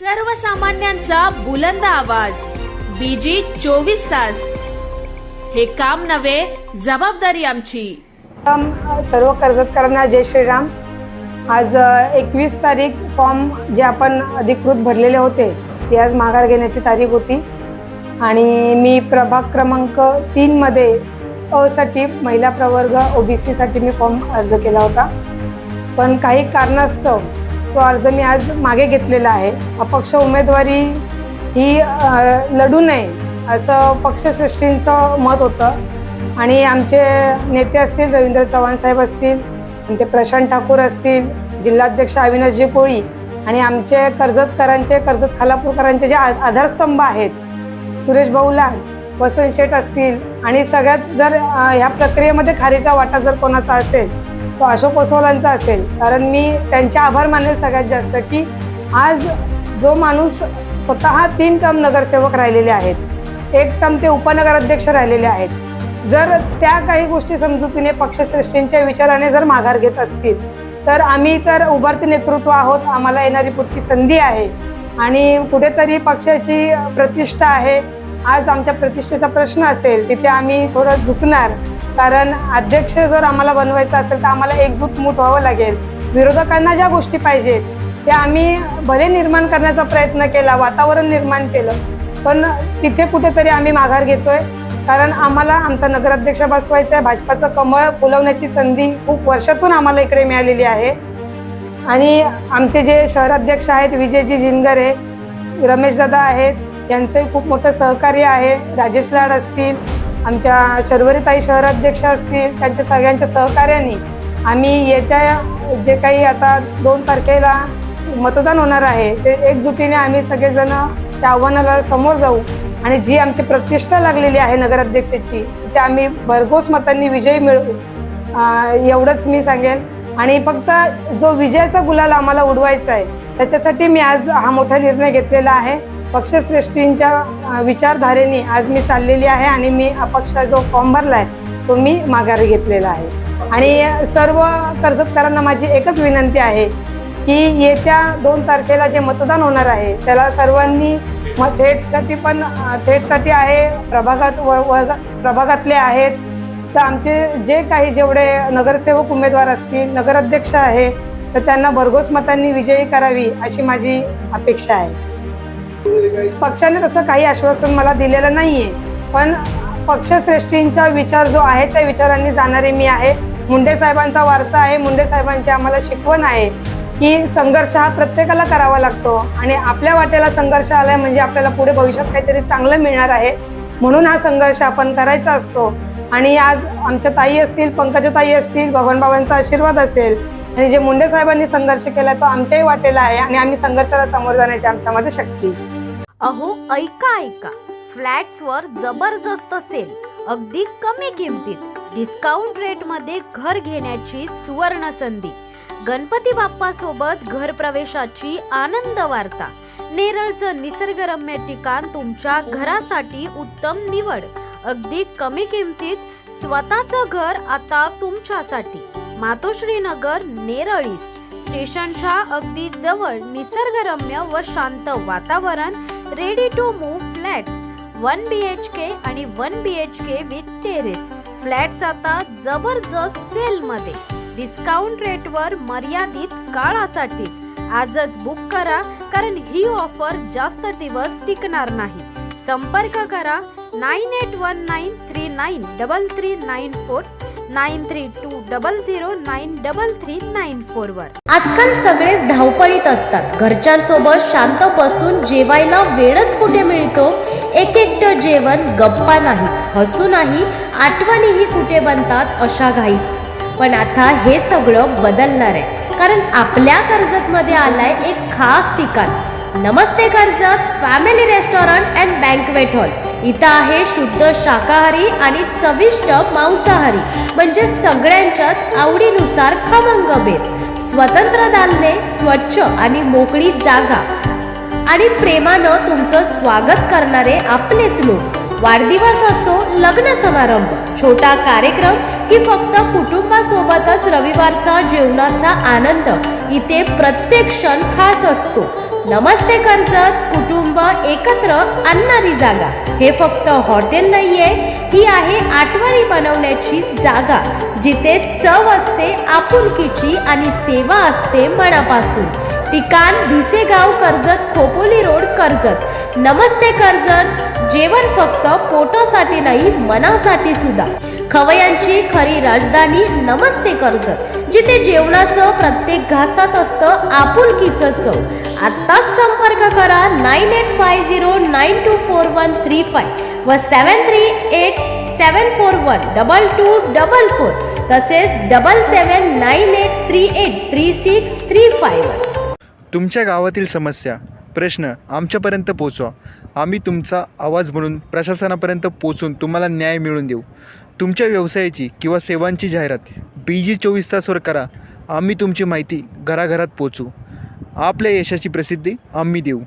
सर्वसामान्यांचा बुलंद आवाज. बीजी चोवीस तास. हे काम नव्हे जबाबदारी आमची. सर्व कर्जतकरांना जय श्रीराम. आज एकवीस तारीख फॉर्म जे आपण अधिकृत भरलेले होते ती आज माघार घेण्याची तारीख होती. आणि मी प्रभाग क्रमांक तीनमध्ये असाठी साठी महिला प्रवर्ग ओबीसीसाठी मी फॉर्म अर्ज केला होता. पण काही कारणास्तव तो अर्ज मी आज मागे घेतलेला आहे. अपक्ष उमेदवारी ही लढू नये असं पक्षश्रेष्ठींचं मत होतं. आणि आमचे नेते असतील रवींद्र चव्हाण साहेब असतील आमचे प्रशांत ठाकूर असतील जिल्हाध्यक्ष अविनाशजी कोळी आणि आमचे कर्जतकरांचे कर्जत खालापूरकरांचे जे आ- आधारस्तंभ आहेत सुरेश भाऊ लाड वसंत शेठ असतील आणि सगळ्यात जर ह्या प्रक्रियेमध्ये खारीचा वाटा जर कोणाचा असेल तो अशोक ओसवालांचा असेल. कारण मी त्यांचे आभार मानेल सगळ्यात जास्त की आज जो माणूस स्वतः तीन टर्म नगरसेवक राहिलेले आहेत. एक टर्म ते उपनगराध्यक्ष राहिलेले आहेत. जर त्या काही गोष्टी समजुतीने पक्षश्रेष्ठींच्या विचाराने जर माघार घेत असतील तर आम्ही तर उभारते नेतृत्व आहोत आम्हाला येणारी पुढची संधी आहे. आणि कुठेतरी पक्षाची प्रतिष्ठा आहे. आज आमच्या प्रतिष्ठेचा प्रश्न असेल तिथे आम्ही थोडं झुकणार. कारण अध्यक्ष जर आम्हाला बनवायचं असेल तर आम्हाला एकजूट मूट व्हावं लागेल. विरोधकांना ज्या गोष्टी पाहिजेत त्या आम्ही भले निर्माण करण्याचा प्रयत्न केला वातावरण निर्माण केलं पण तिथे कुठेतरी आम्ही माघार घेतोय. कारण आम्हाला आमचा नगराध्यक्ष बसवायचा आहे भाजपाचं कमळ फुलवण्याची संधी खूप वर्षातून आम्हाला इकडे मिळालेली आहे. आणि आमचे जे शहराध्यक्ष आहेत विजयजी रमेश रमेशदादा आहेत यांचंही खूप मोठं सहकार्य आहे. राजेश लाड असतील आमच्या शर्वरीताई शहराध्यक्ष असतील त्यांच्या सगळ्यांच्या सहकार्याने आम्ही येत्या जे काही आता दोन तारखेला मतदान होणार आहे ते एकजुटीने आम्ही सगळेजण त्या आव्हानाला समोर जाऊ. आणि जी आमची प्रतिष्ठा लागलेली आहे नगराध्यक्षाची ते आम्ही भरघोस मतांनी विजय मिळवू. एवढंच मी सांगेन. आणि फक्त जो विजयाचा गुलाल आम्हाला उडवायचा आहे त्याच्यासाठी मी आज हा मोठा निर्णय घेतलेला आहे. पक्षश्रेष्ठींच्या विचारधारेने आज मी चाललेली आहे आणि मी अपक्ष जो फॉर्म भरला आहे तो मी माघारी घेतलेला आहे. आणि सर्व कर्जतकरांना माझी एकच विनंती आहे की येत्या दोन तारखेला जे मतदान होणार आहे त्याला सर्वांनी म थेटसाठी पण थेटसाठी आहे प्रभागात व वर्ग प्रभागातले आहेत. तर आमचे जे काही जेवढे नगरसेवक उमेदवार असतील नगराध्यक्ष आहे तर त्यांना भरघोस मतांनी विजयी करावी अशी माझी अपेक्षा आहे. पक्षाने तसं काही आश्वासन मला दिलेलं नाहीये. पण पक्षश्रेष्ठींचा विचार जो आहे त्या विचारांनी जाणारे मी आहे. मुंडे साहेबांचा वारसा आहे. मुंडे साहेबांची आम्हाला शिकवण आहे की संघर्ष हा प्रत्येकाला करावा लागतो आणि आपल्या वाटेला संघर्ष आलाय म्हणजे आपल्याला पुढे भविष्यात काहीतरी चांगलं मिळणार आहे. म्हणून हा संघर्ष आपण करायचा असतो. आणि आज आमच्या ताई असतील पंकजा ताई असतील भगवानबाबांचा आशीर्वाद असेल आणि जे मुंडे साहेबांनी संघर्ष केला तो आमच्याही वाटेला आहे आणि आम्ही संघर्षाला समोर जाण्याची आमच्यामध्ये शक्ती. आहे. अहो ऐका ऐका. फ्लॅट्सवर जबरदस्त सेल अगदी कमी किमतीत. डिस्काउंट रेटमध्ये घर घेण्याची सुवर्ण संधी. गणपती बाप्पा सोबत घर प्रवेशाची आनंद वार्ता. नेरळचं निसर्गरम्य ठिकाण तुमच्या घरासाठी उत्तम निवड. अगदी कमी किमतीत स्वतःचं घर आता तुमच्यासाठी. मातोश्री नगर नेरळ ईस्ट स्टेशनच्या अगदी जवळ निसर्गरम्य व शांत वातावरण ready to move flats one B H K आणि one B H K with terrace flats आता जबरदस्त सेलमध्ये डिस्काउंट रेटवर मर्यादित काळासाठीच. आजच बुक करा कारण ही ऑफर जास्त दिवस टिकणार नाही. संपर्क करा nine eight one nine three nine double three nine four nine three two double zero nine double three nine four वर. आजकाल सगळेच धावपळीत असतात. घरच्यांसोबत शांत बसून जेवायला वेळच कुठे मिळतो? एक एकटं जेवण गप्पा नाही हसू नाही आठवणीही कुठे बनतात अशा घाईत. पण आता हे सगळं बदलणार आहे. कारण आपल्या कर्जतमध्ये आलाय एक खास ठिकाण Namaste Karjat family restaurant and banquet hall इथं आहे शुद्ध शाकाहारी आणि चविष्ट मांसाहारी. म्हणजे सगळ्यांच्याच आवडीनुसार खमंग बेत. स्वतंत्र दालने स्वच्छ आणि मोकळी जागा. आणि प्रेमानं तुमचं स्वागत करणारे आपलेच लोक. वाढदिवस असो लग्न समारंभ छोटा कार्यक्रम की फक्त कुटुंबासोबतच रविवारचा जेवणाचा आनंद इथे प्रत्येक क्षण खास असतो. नमस्ते कर्जत कुटुंब एकत्र आणणारी जागा. हे फक्त हॉटेल नाहीये ही आहे आठवणी बनवण्याची जागा जिथे चव असते आपुलकीची आणि सेवा असते मनापासून. ठिकाण भिसेगाव कर्जत खोपोली रोड कर्जत. नमस्ते कर्जत जेवण फक्त पोटासाठी नाही मनासाठी सुद्धा. खवयांची खरी राजधानी नमस्ते कर्जत. जिथे जेवणाचं प्रत्येक घासात असतं आपुलकीचं चव. आत्ताच संपर्क करा nine eight five zero nine two four one three five व seven three eight seven four one double two double four तसेच double seven nine eight three eight three six three five one तुमच्या गावातील समस्या प्रश्न आमच्यापर्यंत पोचवा. आम्ही तुमचा आवाज म्हणून प्रशासनापर्यंत पोचून तुम्हाला न्याय मिळवून देऊ. तुमच्या व्यवसायाची किंवा सेवांची जाहिरात पी जी चोवीस तासवर करा. आम्ही तुमची माहिती घराघरात पोचू आपल्या यशाची प्रसिद्धी आम्ही देऊ.